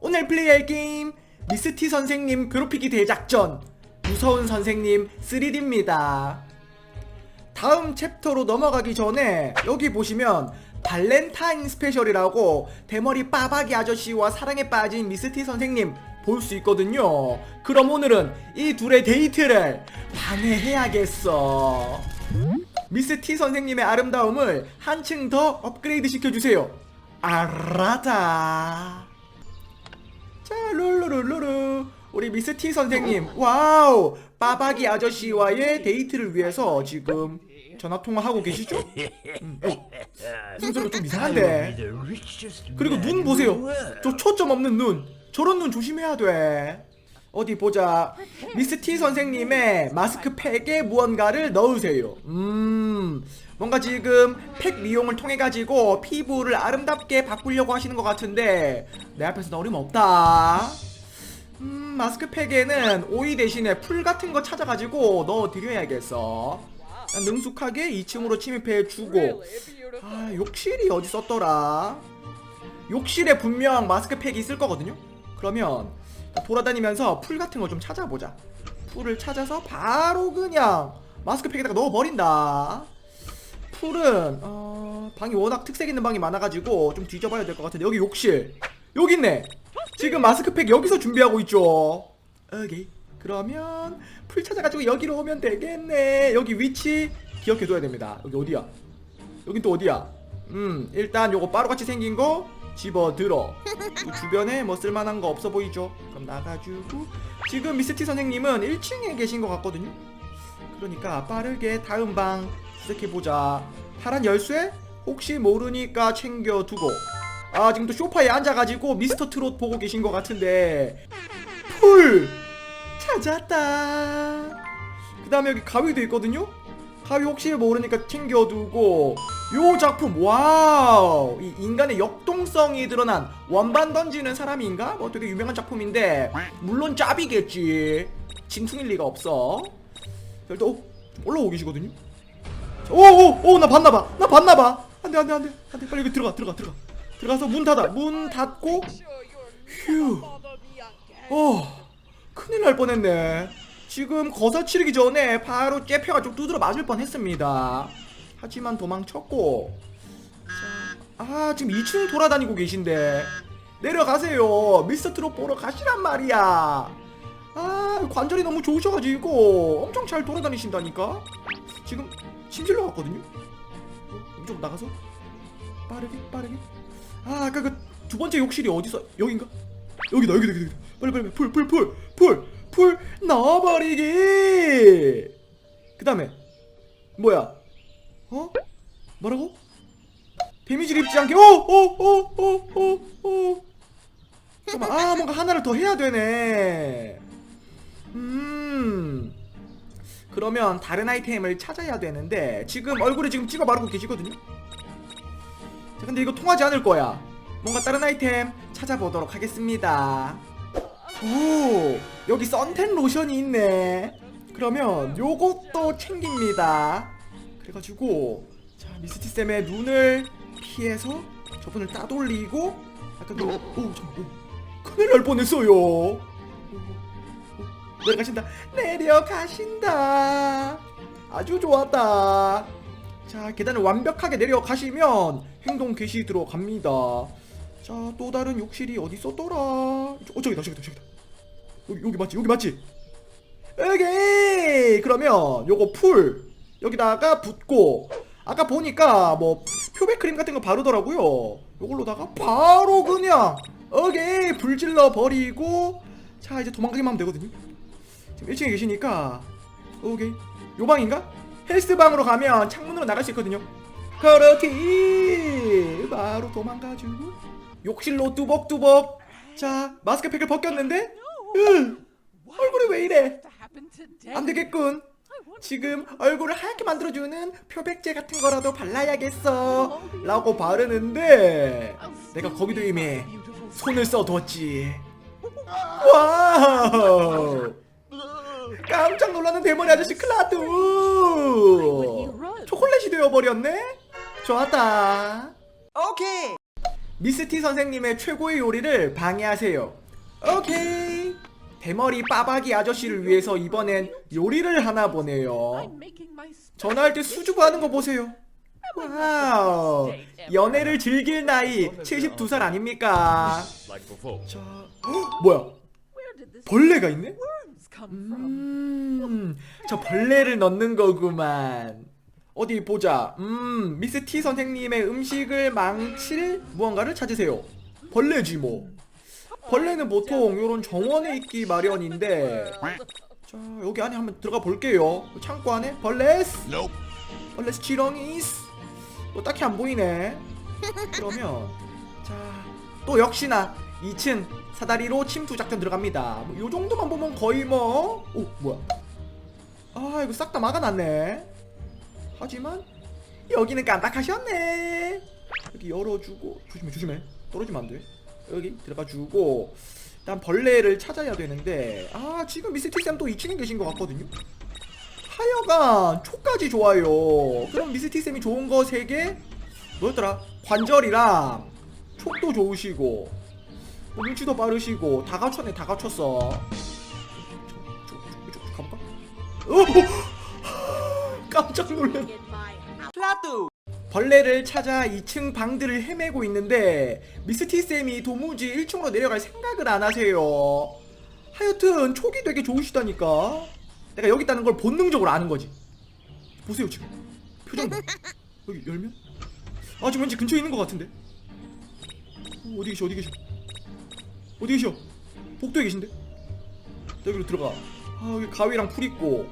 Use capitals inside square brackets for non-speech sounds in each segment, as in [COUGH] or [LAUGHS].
오늘 플레이할 게임 미스티 선생님 괴롭히기 대작전 무서운 선생님 3D입니다. 다음 챕터로 넘어가기 전에 여기 보시면 발렌타인 스페셜이라고 대머리 빠박이 아저씨와 사랑에 빠진 미스티 선생님 볼 수 있거든요. 그럼 오늘은 이 둘의 데이트를 방해해야겠어. 미스티 선생님의 아름다움을 한층 더 업그레이드 시켜주세요. 알았다. 자, 룰루룰루루. 우리 미스티 선생님, 와우! 빠박이 아저씨와의 데이트를 위해서 지금 전화 통화하고 계시죠? 음, 어, 순서가 좀 이상한데. 그리고 눈 보세요. 저 초점 없는 눈. 저런 눈 조심해야 돼. 어디 보자. 미스티 선생님의 마스크팩에 무언가를 넣으세요. 음, 뭔가 지금 팩 미용을 통해 가지고 피부를 아름답게 바꾸려고 하시는 것 같은데 내 앞에서 어림없 없다. 음, 마스크팩에는 오이 대신에 풀 같은 거 찾아가지고 넣어드려야겠어. 능숙하게 2층으로 침입해 주고. 아, 욕실이 어디 썼더라? 욕실에 분명 마스크팩이 있을 거거든요? 그러면 돌아다니면서 풀 같은 거 좀 찾아보자. 풀을 찾아서 바로 그냥 마스크팩에다가 넣어버린다. 풀은 어, 방이 워낙 특색 있는 방이 많아가지고 좀 뒤져봐야 될 것 같은데 여기 욕실 여기 있네. 지금 마스크팩 여기서 준비하고 있죠. 오케이. 그러면 풀 찾아가지고 여기로 오면 되겠네. 여기 위치 기억해둬야 됩니다. 여기 어디야? 여긴 또 어디야? 음 일단 요거 바로같이 생긴 거 집어들어 그 주변에 뭐 쓸만한 거 없어 보이죠? 그럼 나가지고 지금 미스티 선생님은 1층에 계신 것 같거든요? 그러니까 빠르게 다음 방 수색해보자 파란 열쇠? 혹시 모르니까 챙겨두고 아 지금 또 소파에 앉아가지고 미스터 트롯 보고 계신 것 같은데 풀! 찾았다 그 다음에 여기 가위도 있거든요? 가위 혹시 모르니까 챙겨두고 요 작품 와우. 이 인간의 역동성이 드러난 원반 던지는 사람인가? 뭐 되게 유명한 작품인데 물론 짭이겠지. 진퉁일 리가 없어. 자, 일단 어, 좀 올라오고 계시거든요. 오오오 나 봤나봐. 나 봤나봐. 안돼 안돼 안돼 안돼. 빨리 여기 들어가 들어가 들어가. 들어가서 문 닫아. 문 닫고 휴. 어, 큰일 날 뻔했네. 지금 거사 치르기 전에 바로 째펴가지고 두드러 맞을 뻔했습니다. 하지만 도망쳤고. 자, 아 지금 2층 돌아다니고 계신데 내려가세요. 미스터 트롯 보러 가시란 말이야. 아 관절이 너무 좋으셔가지고 엄청 잘 돌아다니신다니까. 지금 침실로 갔거든요. 어, 좀 나가서 빠르게 빠르게. 아 아까 그 두 번째 욕실이 어디서 여긴가? 여기다 여기다 여기다 빨리 빨리 풀 풀 풀 풀 풀 넣어버리기 그 다음에 뭐야 어? 뭐라고? 데미지를 입지 않게. 오오오오오오! 잠깐만. 아 뭔가 하나를 더 해야 되네. 음. 그러면 다른 아이템을 찾아야 되는데 지금 얼굴에 지금 찍어 바르고 계시거든요? 자 근데 이거 통하지 않을 거야. 뭔가 다른 아이템 찾아보도록 하겠습니다. 오, 여기 선텐 로션이 있네. 그러면 요것도 챙깁니다. 그래가지고 자 미스티 쌤의 눈을 피해서 저분을 따돌리고 아까 그, 오, 잠깐, 오, 큰일 날 뻔했어요. 오, 오, 오, 내려가신다. 내려가신다. 아주 좋았다. 자 계단을 완벽하게 내려가시면 행동 개시 들어갑니다. 자, 또 다른 욕실이 어디 있었더라? 어, 저기다, 저기다, 저기다. 여기, 여기 맞지? 여기 맞지? 여기! 그러면 요거 풀 여기다가 붓고 아까 보니까 뭐 표백 크림 같은 거 바르더라고요. 요걸로다가 바로 그냥 오케이 불질러 버리고 자 이제 도망가기만 하면 되거든요. 지금 1층에 계시니까 오케이 요 방인가? 헬스방으로 가면 창문으로 나갈 수 있거든요. 그렇지 바로 도망가주고 욕실로 뚜벅뚜벅 자 마스크팩을 벗겼는데 으, 얼굴이 왜 이래 안 되겠군 지금 얼굴을 하얗게 만들어주는 표백제 같은 거라도 발라야겠어 라고 바르는데 내가 거기도 이미 손을 써뒀지 와우 깜짝 놀라는 대머리 아저씨 클라드 초콜릿이 되어버렸네 좋았다 Okay. 미스티 선생님의 최고의 요리를 방해하세요. 오케이. 대머리 빠박이 아저씨를 위해서 이번엔 요리를 하나 보네요. 전화할 때 수줍어 하는 거 보세요. 와우. 연애를 즐길 나이 72살 아닙니까? 자, 헉, 뭐야? 벌레가 있네? 음, 저 벌레를 넣는 거구만. 어디 보자. 음, 미스 T 선생님의 음식을 망칠 무언가를 찾으세요. 벌레지 뭐. 벌레는 보통 요런 정원에 있기 마련인데. 자, 여기 안에 한번 들어가 볼게요. 창고 안에 벌레스. 벌레스 지렁이스. 뭐 딱히 안 보이네. 그러면 자, 또 역시나 2층 사다리로 침투 작전 들어갑니다. 뭐, 요 정도만 보면 거의 뭐, 오 뭐야? 아 이거 싹 다 막아놨네. 하지만 여기는 깜빡하셨네. 여기 열어주고 조심해 조심해 떨어지면 안 돼. 여기 들어가주고 일단 벌레를 찾아야 되는데 아 지금 미스티 쌤 또 2층에 계신 것 같거든요. 하여간 초까지 좋아요. 그럼 미스티 쌤이 좋은 거 3개 뭐였더라? 관절이랑 촉도 좋으시고 뭐 눈치도 빠르시고 다 갖췄네 다 갖췄어 가볼까? 어! 깜짝 놀랐 벌레를 찾아 2층 방들을 헤매고 있는데 미스티쌤이 도무지 1층으로 내려갈 생각을 안 하세요. 하여튼 촉이 되게 좋으시다니까. 내가 여기 있다는 걸 본능적으로 아는 거지. 보세요 지금. 표정 봐 여기 열면? 아 지금 왠지 근처에 있는 것 같은데? 어, 어디 계셔 어디 계셔? 어디 계셔? 복도에 계신데? 여기로 들어가. 아 여기 가위랑 풀 있고.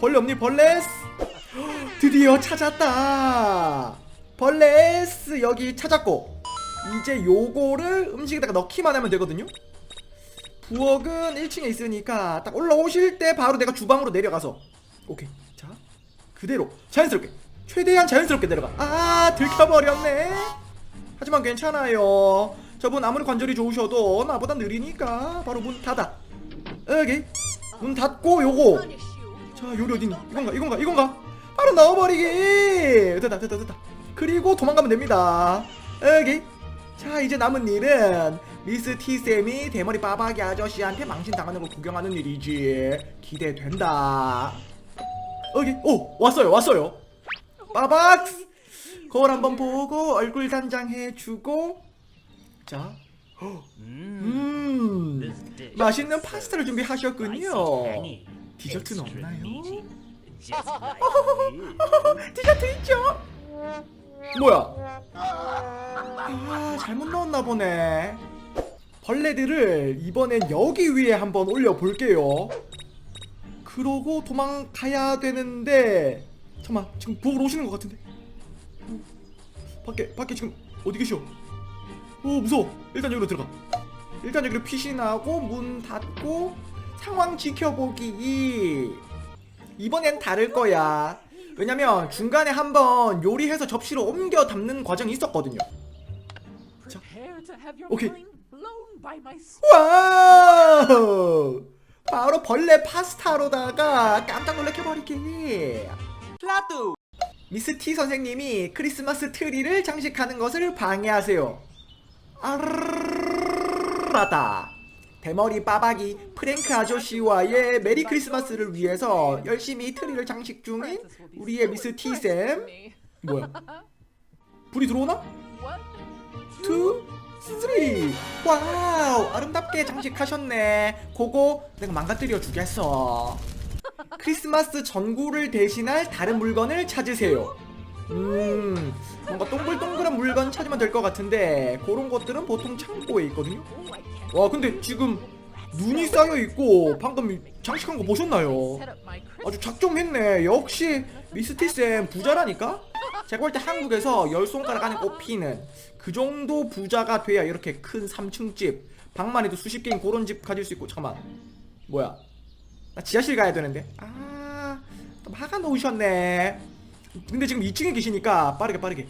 벌레 없니? 벌레스! [GASPS] 드디어 찾았다 벌레스 여기 찾았고 이제 요거를 음식에다가 넣기만 하면 되거든요. 부엌은 1층에 있으니까 딱 올라오실 때 바로 내가 주방으로 내려가서 오케이. 자 그대로 자연스럽게 최대한 자연스럽게 내려가. 아 들켜버렸네. 하지만 괜찮아요. 저분 아무리 관절이 좋으셔도 나보다 느리니까 바로 문 닫아. 여기 문 닫고 요거. 자 요리 어딨니? 이건가 이건가 이건가? 바로 넣어버리기. 됐다 됐다 됐다 그리고 도망가면 됩니다. 여기. 자 이제 남은 일은 미스 T쌤이 대머리 빠박이 아저씨한테 망신당하는 걸 구경하는 일이지. 기대된다. 여기. 오 왔어요 왔어요. 빠박 거울 한번 보고 얼굴 단장 해주고. 자. 음, 맛있는 파스타를 준비하셨군요. 디저트는 없나요? [LAUGHS] 디저트 있죠? 뭐야? 아, 잘못 넣었나 보네. 벌레들을 이번엔 여기 위에 한번 올려볼게요. 그러고 도망가야 되는데 잠깐만 지금 부엌으로 오시는 것 같은데 어, 밖에 밖에 지금 어디 계셔? 오 무서워 일단 여기로 들어가 일단 여기로 피신하고 문 닫고 상황 지켜보기 이번엔 다를 거야 왜냐면 중간에 한번 요리해서 접시로 옮겨 담는 과정이 있었거든요. 자, 오케이. 와우! 바로 벌레 파스타로다가 깜짝 놀래켜버리기 미스 T 선생님이 크리스마스 트리를 장식하는 것을 방해하세요. 아르라다 대머리 빠박이 프랭크 아저씨와의 메리 크리스마스를 위해서 열심히 트리를 장식 중인 우리의 미스 T쌤 뭐야? 불이 들어오나? 투, 쓰리. 와우 아름답게 장식하셨네. 그거 내가 망가뜨려 주겠어. 크리스마스 전구를 대신할 다른 물건을 찾으세요. 음 뭔가 동글동글한 물건 찾으면 될 것 같은데 그런 것들은 보통 창고에 있거든요 와 근데 지금 눈이 쌓여 있고 방금 장식한 거 보셨나요? 아주 작정했네. 역시 미스티쌤 부자라니까? 제가 볼 때 한국에서 열 손가락 안에 꼽히는 그 정도 부자가 돼야 이렇게 큰 3층 집 방만 해도 수십 개인 그런 집 가질 수 있고 잠깐만. 뭐야? 나 지하실 가야 되는데? 아 막아 놓으셨네. 근데 지금 2층에 계시니까 빠르게 빠르게.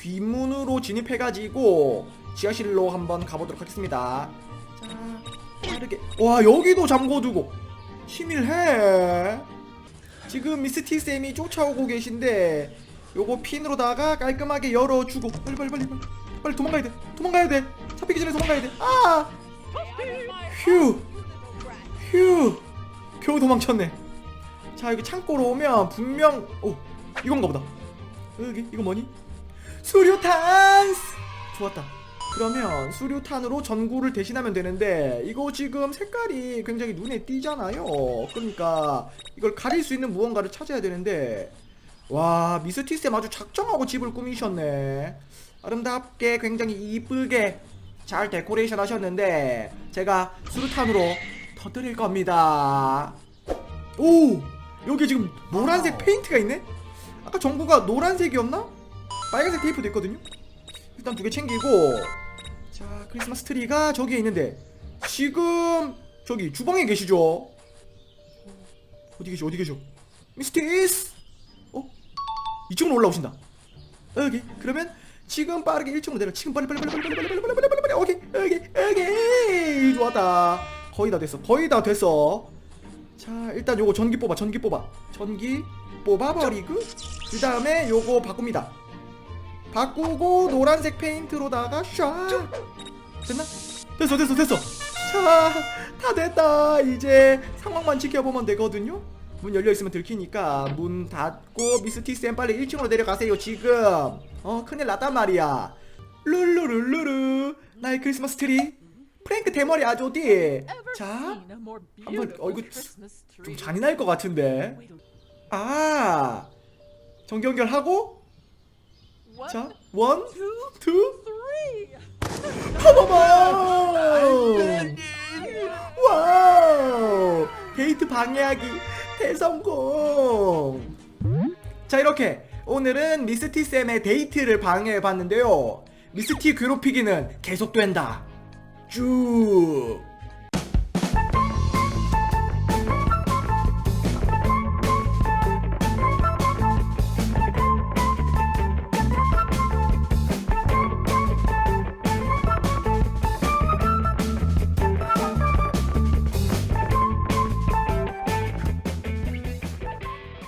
뒷문으로 진입해가지고 지하실로 한번 가보도록 하겠습니다. 자. 빠르게. 와 여기도 잠궈두고. 치밀해. 지금 미스티 쌤이 쫓아오고 계신데 요거 핀으로다가 깔끔하게 열어주고. 빨리 빨리 빨리 빨리. 빨리 도망가야 돼. 도망가야 돼. 잡히기 전에 도망가야 돼아! 휴. 휴. 겨우 도망쳤네. 자 여기 창고로 오면 분명 오 이건가 보다. 여기 이거 뭐니? 수류탄 좋았다 그러면 수류탄으로 전구를 대신하면 되는데 이거 지금 색깔이 굉장히 눈에 띄잖아요. 그러니까 이걸 가릴 수 있는 무언가를 찾아야 되는데 와 미스티스에 아주 작정하고 집을 꾸미셨네. 아름답게 굉장히 이쁘게 잘 데코레이션 하셨는데 제가 수류탄으로 터뜨릴 겁니다. 오! 여기 지금 노란색 페인트가 있네? 아까 전구가 노란색이었나? 빨간색 테이프도 있거든요 일단 두 개 챙기고 자 크리스마스 트리가 저기에 있는데 지금 저기 주방에 계시죠? 어디 계셔 어디 계셔 미스티스 어? 이쪽으로 올라오신다 여기 그러면 지금 빠르게 1층으로 내려 지금 빨리 빨리 빨리 빨리 빨리 빨리 빨리 빨리 빨리 빨리 오케이 오케이 오케이 좋았다 거의 다 됐어 거의 다 됐어 자 일단 요거 전기 뽑아 전기 뽑아 전기 뽑아버리고 그 다음에 요거 바꿉니다 바꾸고 노란색 페인트로다가 샤 됐나? 됐어 됐어 됐어. 자다 됐다. 이제 상황만 지켜보면 되거든요. 문 열려있으면 들키니까 문 닫고 미스티쌤 빨리 1층으로 내려가세요 지금. 어 큰일 났단 말이야. 룰루룰루루. 나의 크리스마스 트리. 프랭크 대머리 아주 어디? 자 한번 어 이거 좀 잔인할 것 같은데. 아 정기 연결하고 자 원, 투, 파바밤 와우! 데이트 방해하기 대성공! 자 이렇게 오늘은 미스티쌤의 데이트를 방해해봤는데요. 미스티 괴롭히기는 계속된다. 쭉